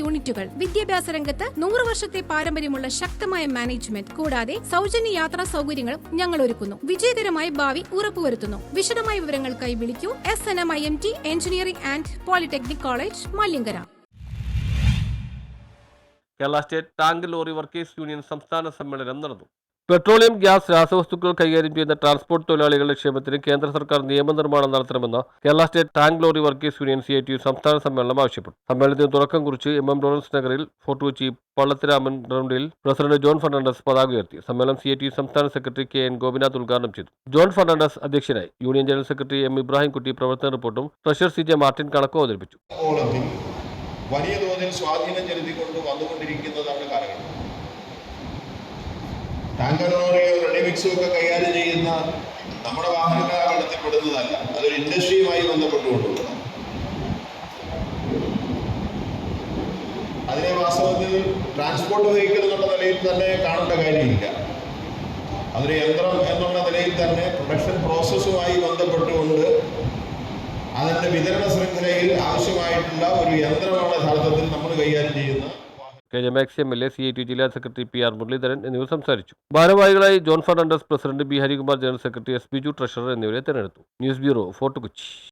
യൂണിറ്റുകൾ. വിദ്യാഭ്യാസ രംഗത്ത് നൂറ് വർഷത്തെ പാരമ്പര്യമുള്ള ശക്തമായ മാനേജ്മെന്റ്. കൂടാതെ സൗജന്യ യാത്രാ സൗകര്യങ്ങളും ഞങ്ങൾ ഒരുക്കുന്നു വിജയകരമായ ഭാവി ഉറപ്പുവരുത്തുന്നു. വിശദമായ വിവരങ്ങൾക്കായി വിളിക്കൂ. S N M I M T engineering and polytechnic college Malankara. Kerala state tank lorry workers union സംസ്ഥാന സമ്മേളനം നടന്നു. പെട്രോളിയം ഗ്യാസ് രാസവസ്തുക്കൾ കൈകാര്യം ചെയ്യുന്ന ട്രാൻസ്പോർട്ട് തൊഴിലാളികളുടെ ക്ഷേമത്തിന് കേന്ദ്ര സർക്കാർ നിയമനിർമ്മാണം നടത്തണമെന്ന് Kerala state tank lorry workers union C I T U സംസ്ഥാന സമ്മേളനം ആവശ്യപ്പെട്ടു. സമ്മേളനത്തിന് തുടക്കം കുറിച്ച് എം എം ലോറൻസ് നഗറിൽ ഫോർട്ട് കൊച്ചി പള്ളത്തിരാമൻ റൗണ്ടിൽ പ്രസിഡന്റ് ജോൺ ഫെർണാണ്ടസ് പതാക ഉയർത്തി. സമ്മേളനം സി ഐ ടി യു സംസ്ഥാന സെക്രട്ടറി കെ എൻ ഗോപിനാഥ് ഉദ്ഘാടനം ചെയ്തു. ജോൺ ഫെർണാണ്ടസ് അധ്യക്ഷനായി. Union general secretary M Ibrahim Kutty പ്രവർത്തന റിപ്പോർട്ടും ട്രഷർ സി ജെ മാർട്ടിൻ കണക്കും അവതരിപ്പിച്ചു. വലിയ തോതിൽ സ്വാധീനം ചെലുത്തിക്കൊണ്ട് വന്നുകൊണ്ടിരിക്കുന്നതാണ് കാലഘട്ടം. ടാങ്കർ ലോറിയോ റെഡിമിക്സോ ഒക്കെ കൈകാര്യം ചെയ്യുന്ന നമ്മുടെ വാഹനങ്ങൾ കണ്ടെത്തിപ്പെടുന്നതല്ല. അതൊരു ഇൻഡസ്ട്രിയുമായി ബന്ധപ്പെട്ടുകൊണ്ടുള്ള അതിനെ വാസ്തവത്തിൽ ട്രാൻസ്പോർട്ട് വെഹിക്കിൾ എന്നുള്ള നിലയിൽ തന്നെ കാണേണ്ട കാര്യമില്ല. അതൊരു യന്ത്രം എന്നുള്ള നിലയിൽ തന്നെ പ്രൊഡക്ഷൻ പ്രോസസ്സുമായി ബന്ധപ്പെട്ടുകൊണ്ട് അതിന്റെ വിതരണ ശൃംഖലയിൽ ആവശ്യമായിട്ടുള്ള ഒരു യന്ത്രമാണ് യഥാർത്ഥത്തിൽ നമ്മൾ കൈകാര്യം ചെയ്യുന്ന K Maxi M L A C I T ജില്ലാ സെക്രട്ടറി പി ആർ മുരളീധരൻ എന്നിവർ സംസാരിച്ചു. ഭാരവാഹികളായി John Fernandez president B Harikumar general secretary S Biju treasurer എന്നിവരെ തെരഞ്ഞെടുത്തു. News bureau fort Kochi.